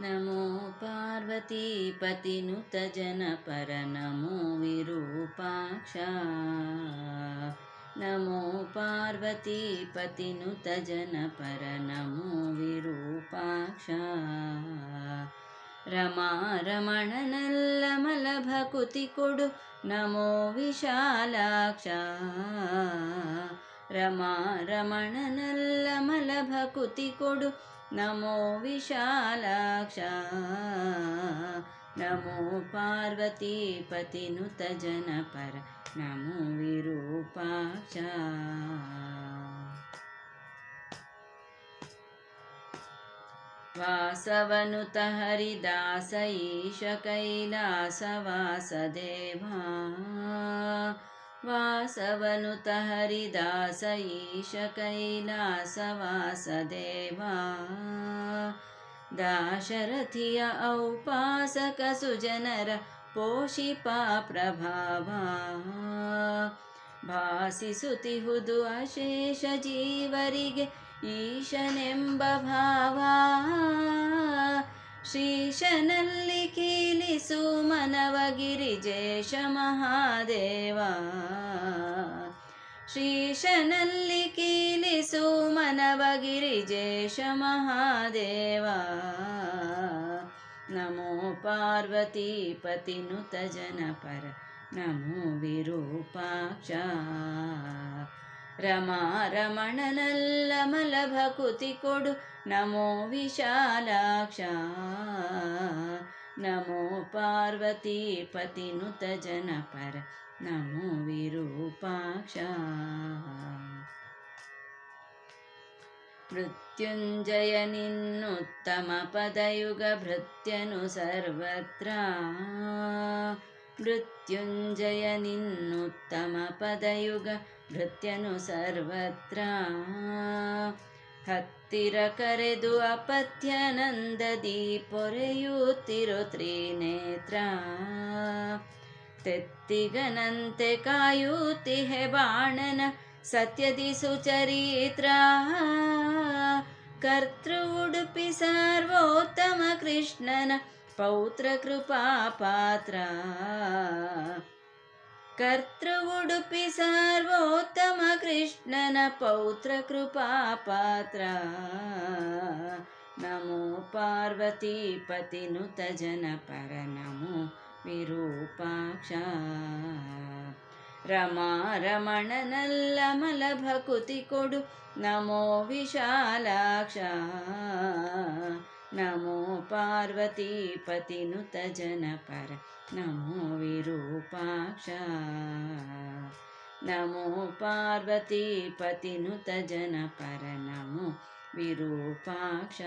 नमो पार्वतीपतिनुत जनपर नमो विरूपाक्षा नमो Virupaksha. Rama रमणनल्लमलभकुति code नमो Vishalaksh Rama रमणनल्लमलभकुति code नमो विशालाक्ष। नमो पार्वतीपतिनुत जनपर नमो विरूपाक्ष। वासवनुत हरिदास ईश कैलासवासदेवा वासवनुत हरिदास ईश कैलासवासदेवा दाशरथिय औपासक सुजनर ಪೋಷಿಪಾ ಪ್ರಭಾವ ಭಾಸಿಸುತಿಹುದು ಅಶೇಷ ಜೀವರಿಗೆ ಈಶನೆಂಬ ಭಾವ ಶ್ರೀಶನಲ್ಲಿ ಕೀಲಿಸು ಸುಮನವಗಿರಿಜೇಶ ಮಹಾದೇವ. ಶ್ರೀಶನಲ್ಲಿ ಕೀಲಿಸು ಮನವಗಿರಿಜೇಶ ಮಹಾದೇವ. ನಮೋ ಪಾರ್ವತಿ ಪತಿನುತ ಜನಪರ, ನಮೋ ವಿರೂಪಾಕ್ಷ. ರಮಾ ರಮಣನಲ್ಲ ಮಲಭಕುತಿ ಕೊಡು, ನಮೋ ವಿಶಾಲಾಕ್ಷ. नमो पार्वतीपतिनुत जनपर नमो विरूपाक्ष। मृत्युञ्जय निन्नुत्तमपदयुगभृत्यनु सर्वत्र। मृत्युञ्जय निन्नुत्तमपदयुग भृत्यनु सर्वत्र ಹತ್ತಿರ ಕರೆದು ಅಪತ್ಯನಂದದಿ ಪೊರೆಯುತ್ತಿರೋ ತ್ರಿನೇತ್ರ ತೆತ್ತಿಗನಂತೆ ಕಾಯುತ್ತಿಹೆ ಬಾಣನ ಸತ್ಯದಿ ಸುಚರಿತ್ರ ಕರ್ತೃ ಉಡುಪಿ ಸರ್ವೋತ್ತಮ ಕೃಷ್ಣನ ಪೌತ್ರ ಕೃಪಾ ಪಾತ್ರ ಕರ್ತೃ ಉಡುಪಿ ಸರ್ವೋತ್ತಮ ನನ ಪೌತ್ರ ಕೃಪಾ ಕೃಪಾಪಾತ್ರ ನಮೋ ಪಾರ್ವತಿ ಪತಿನುತ ಜನಪರ ನಮೋ ವಿರೂಪಾಕ್ಷ. ರಮಾ ರಮಣನಲ್ಲ ಮಲಭಕುತಿ ಕೊಡು ನಮೋ ವಿಶಾಲಾಕ್ಷ. ನಮೋ ಪಾರ್ವತಿ ಪತಿನುತ ಜನಪರ ನಮೋ ವಿರೂಪಾಕ್ಷ. नमो पार्वतीपतिनुत जनपर नमो विरूपाक्ष